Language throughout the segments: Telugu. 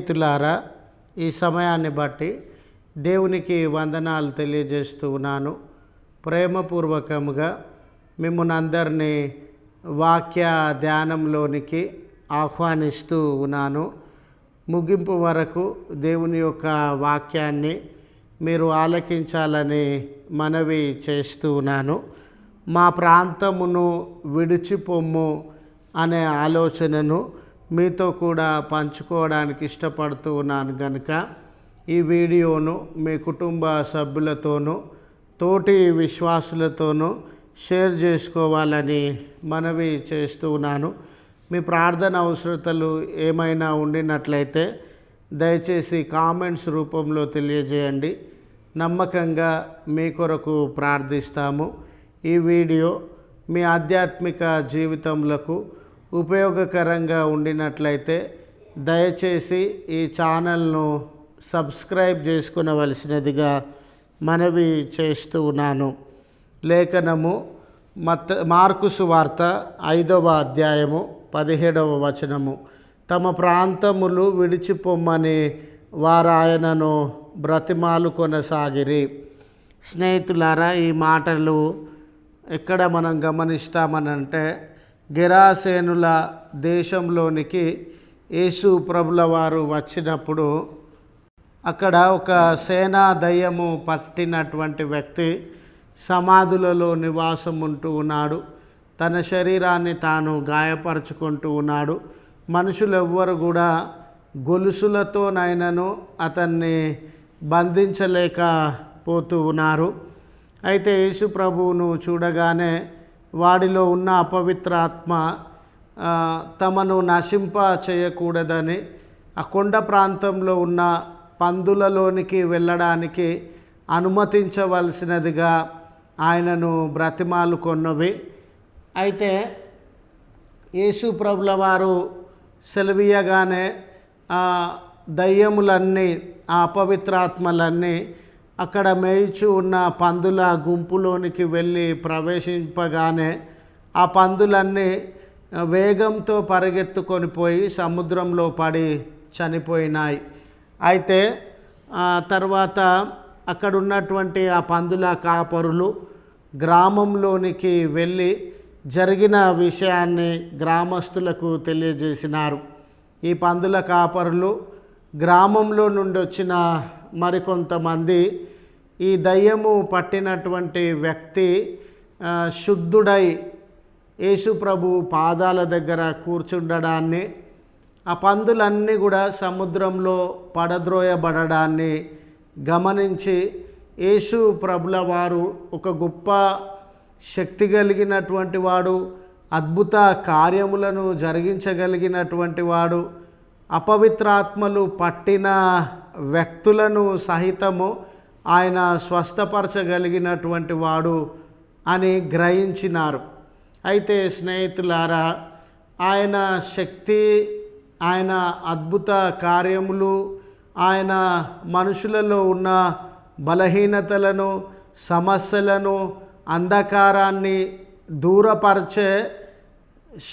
స్నేహితులారా ఈ సమయాన్ని బట్టి దేవునికి వందనాలు తెలియజేస్తూ ఉన్నాను. ప్రేమపూర్వకముగా మిమ్మల్ని అందరినీ వాక్య ధ్యానంలోనికి ఆహ్వానిస్తూ ఉన్నాను. ముగింపు వరకు దేవుని యొక్క వాక్యాన్ని మీరు ఆలకించాలని మనవి చేస్తూ ఉన్నాను. మా ప్రాంతమును విడిచిపొమ్ము అనే ఆలోచనను మీతో కూడా పంచుకోవడానికి ఇష్టపడుతూ ఉన్నాను కనుక ఈ వీడియోను మీ కుటుంబ సభ్యులతోనూ తోటి విశ్వాసులతోనూ షేర్ చేసుకోవాలని మనవి చేస్తూ ఉన్నాను. మీ ప్రార్థన అవసరతలు ఏమైనా ఉండినట్లయితే దయచేసి కామెంట్స్ రూపంలో తెలియజేయండి. నమ్మకంగా మీ కొరకు ప్రార్థిస్తాము. ఈ వీడియో మీ ఆధ్యాత్మిక జీవితంలో ఉపయోగకరంగా ఉండినట్లయితే దయచేసి ఈ ఛానల్ను సబ్స్క్రైబ్ చేసుకునవలసినదిగా మనవి చేస్తూ ఉన్నాను. లేఖనము మత మార్కుసు వార్త ఐదవ అధ్యాయము పదిహేడవ వచనము. తమ ప్రాంతములు విడిచిపొమ్మని వారు ఆయనను బ్రతిమాలు కొనసాగిరి. స్నేహితులారా ఈ మాటలు ఎక్కడ మనం గమనిస్తామనంటే గెరాసేనుల దేశంలోనికి యేసు ప్రభుల వారు వచ్చినప్పుడు అక్కడ ఒక సేనా దయ్యము పట్టినటువంటి వ్యక్తి సమాధులలో నివాసం ఉంటూ ఉన్నాడు. తన శరీరాన్ని తాను గాయపరుచుకుంటూ ఉన్నాడు. మనుషులు ఎవ్వరు కూడా గొలుసులతోనైనను అతన్ని బంధించలేకపోతూ ఉన్నారు. అయితే యేసు ప్రభువును చూడగానే వాడిలో ఉన్న అపవిత్ర ఆత్మ తమను నశింప చేయకూడదని ఆ కొండ ప్రాంతంలో ఉన్న పందులలోనికి వెళ్ళడానికి అనుమతించవలసినదిగా ఆయనను బ్రతిమాలు కొన్నవి. అయితే యేసు ప్రభుల వారు సెలవీయగానే దయ్యములన్నీ ఆ అపవిత్రాత్మలన్నీ అక్కడ మేయిచు ఉన్న పందుల గుంపులోనికి వెళ్ళి ప్రవేశింపగానే ఆ పందులన్నీ వేగంతో పరిగెత్తుకొని పోయి సముద్రంలో పడి చనిపోయినాయి. అయితే తర్వాత అక్కడ ఉన్నటువంటి ఆ పందుల కాపరులు గ్రామంలోనికి వెళ్ళి జరిగిన విషయాన్ని గ్రామస్తులకు తెలియజేసినారు. ఈ పందుల కాపరులు గ్రామంలో నుండి వచ్చిన మరికొంతమంది ఈ దయ్యము పట్టినటువంటి వ్యక్తి శుద్ధుడై యేసుప్రభు పాదాల దగ్గర కూర్చుండడాన్ని ఆ పందులన్నీ కూడా సముద్రంలో పడద్రోయబడడాన్ని గమనించి యేసు ప్రభుల వారు ఒక గొప్ప శక్తి కలిగినటువంటి వాడు అద్భుత కార్యములను జరిగించగలిగినటువంటి వాడు అపవిత్రాత్మలు పట్టిన వ్యక్తులను సహితము ఆయన స్వస్థపరచగలిగినటువంటి వాడు అని గ్రహించినారు. అయితే స్నేహితులారా ఆయన శక్తి ఆయన అద్భుత కార్యములు ఆయన మనుషులలో ఉన్న బలహీనతలను సమస్యలను అంధకారాన్ని దూరపరిచే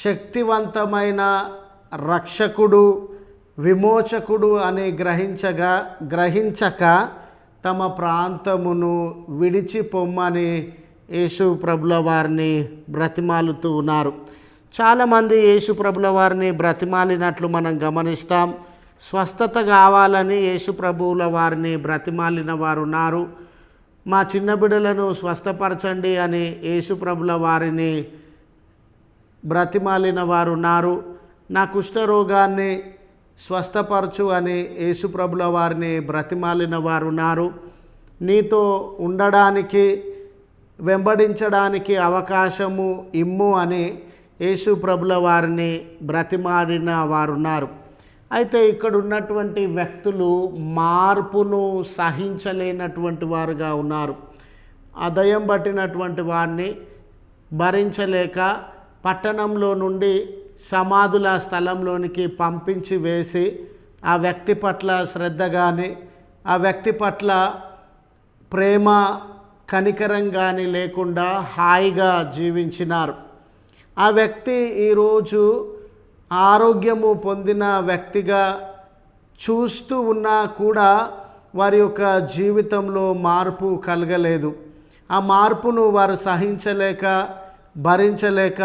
శక్తివంతమైన రక్షకుడు విమోచకుడు అని గ్రహించగా గ్రహించక తమ ప్రాంతమును విడిచి పొమ్మని యేసు ప్రభుల వారిని బ్రతిమాలుతూ ఉన్నారు. చాలామంది యేసు ప్రభుల వారిని బ్రతిమాలినట్లు మనం గమనిస్తాం. స్వస్థత కావాలని యేసు ప్రభువుల వారిని బ్రతిమాలిన వారు ఉన్నారు. మా చిన్న బిడ్డలను స్వస్థపరచండి అని యేసు ప్రభుల వారిని బ్రతిమాలిన వారు ఉన్నారు. నా కుష్ఠరోగాన్ని స్వస్థపరచు అని యేసుప్రభుల వారిని బ్రతిమాలిన వారు ఉన్నారు. నీతో ఉండడానికి వెంబడించడానికి అవకాశము ఇమ్ము అని యేసుప్రభుల వారిని బ్రతిమాడిన వారు ఉన్నారు. అయితే ఇక్కడ ఉన్నటువంటి వ్యక్తులు మార్పును సహించలేనటువంటి వారుగా ఉన్నారు. అదయం పట్టినటువంటి వారిని భరించలేక పట్టణంలో నుండి సమాధుల స్థలంలోనికి పంపించి వేసి ఆ వ్యక్తి పట్ల శ్రద్ధ కానీ ఆ వ్యక్తి పట్ల ప్రేమ కనికరం కానీ లేకుండా హాయిగా జీవించినారు. ఆ వ్యక్తి ఈరోజు ఆరోగ్యము పొందిన వ్యక్తిగా చూస్తూ ఉన్నా కూడా వారి యొక్క జీవితంలో మార్పు కలగలేదు. ఆ మార్పును వారు సహించలేక భరించలేక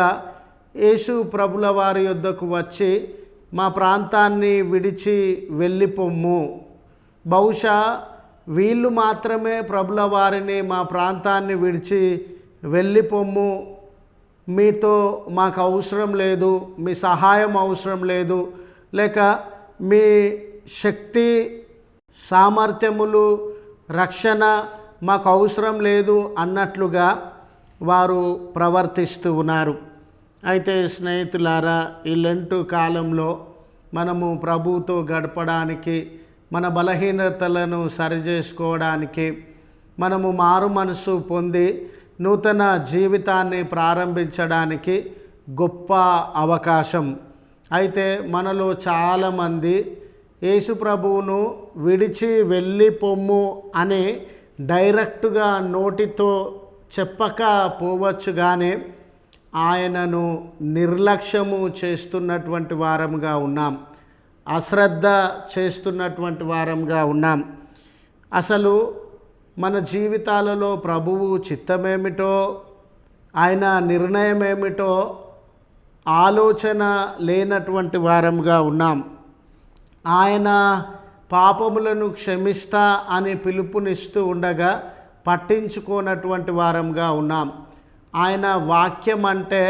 యేసు ప్రభుల వారి యొద్దకు వచ్చి మా ప్రాంతాన్ని విడిచి వెళ్ళిపోమ్ము. బహుశా వీళ్ళు మాత్రమే ప్రభుల వారిని మా ప్రాంతాన్ని విడిచి వెళ్ళిపోమ్ము. మీతో మాకు అవసరం లేదు మీ సహాయం అవసరం లేదు. లేక మీ శక్తి సామర్థ్యములు రక్షణ మాకు అవసరం లేదు అన్నట్లుగా వారు ప్రవర్తిస్తూ ఉన్నారు. అయితే స్నేహితులారా ఈ లెంటు కాలంలో మనము ప్రభువుతో గడపడానికి మన బలహీనతలను సరిచేసుకోవడానికి మనము మారు మనసు పొంది నూతన జీవితాన్ని ప్రారంభించడానికి గొప్ప అవకాశం. అయితే మనలో చాలామంది యేసు ప్రభువును విడిచి వెళ్ళి పొమ్ము అని డైరెక్ట్గా నోటితో చెప్పకపోవచ్చు కానీ ఆయనను నిర్లక్ష్యము చేస్తున్నటువంటి వారంగా ఉన్నాం. అశ్రద్ధ చేస్తున్నటువంటి వారంగా ఉన్నాం. అసలు మన జీవితాలలో ప్రభువు చిత్తమేమిటో ఆయన నిర్ణయం ఏమిటో ఆలోచన లేనటువంటి వారంగా ఉన్నాం. ఆయన పాపములను క్షమిస్తా అని పిలుపునిస్తూ ఉండగా పట్టించుకోనటువంటి వారంగా ఉన్నాం. ఆయన వాక్యం అంటే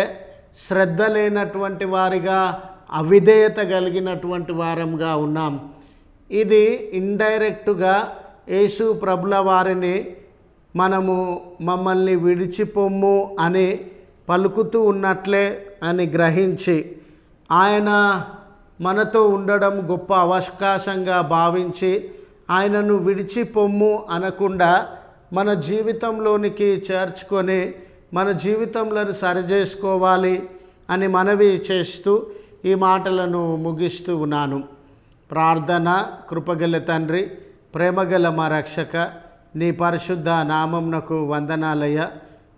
శ్రద్ధ లేనటువంటి వారిగా అవిధేయత కలిగినటువంటి వారంగా ఉన్నాం. ఇది ఇండైరెక్టుగా యేసు ప్రభుల వారిని మనము మమ్మల్ని విడిచిపోమ్ము అని పలుకుతూ ఉన్నట్లే అని గ్రహించి ఆయన మనతో ఉండడం గొప్ప అవకాశంగా భావించి ఆయనను విడిచిపొమ్ము అనకుండా మన జీవితంలోనికి చేర్చుకొని మన జీవితంలో సరిచేసుకోవాలి అని మనవి చేస్తూ ఈ మాటలను ముగిస్తూ ఉన్నాను. ప్రార్థన కృపగల తండ్రి ప్రేమగల మా రక్షక నీ పరిశుద్ధ నామంనకు వందనాలయ్య.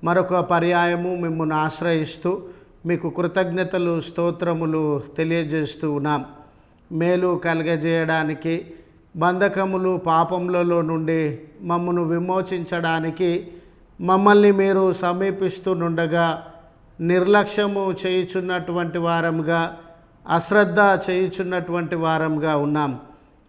మరొక పర్యాయము మిమ్మల్ని ఆశ్రయిస్తూ మీకు కృతజ్ఞతలు స్తోత్రములు తెలియజేస్తూ ఉన్నాం. మేలు కలగజేయడానికి బంధకములు పాపములలో నుండి మమ్మను విమోచించడానికి మమ్మల్ని మీరు సమీపిస్తుండగా నిర్లక్ష్యము చేయుచున్నటువంటి వారంగా అశ్రద్ధ చేయుచున్నటువంటి వారంగా ఉన్నాం.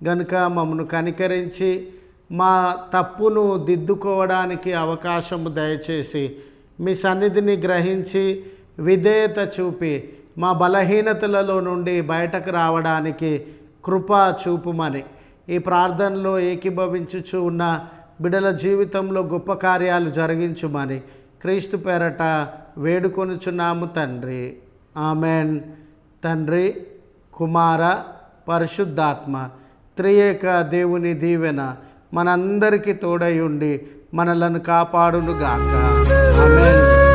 గనుక మమ్మను కనికరించి మా తప్పును దిద్దుకోవడానికి అవకాశము దయచేసి మీ సన్నిధిని గ్రహించి విధేయత చూపి మా బలహీనతలలో నుండి బయటకు రావడానికి కృప చూపుమని ఈ ప్రార్థనలో ఏకీభవించుచు ఉన్న బిడల జీవితంలో గొప్ప కార్యాలు జరిగించుమని క్రీస్తు పేరట వేడుకొనుచున్నాము తండ్రి. ఆమెన్. తండ్రి కుమార పరిశుద్ధాత్మ త్రియేక దేవుని దీవెన మనందరికీ తోడై ఉండి మనలను కాపాడునుగాక. ఆమెన్.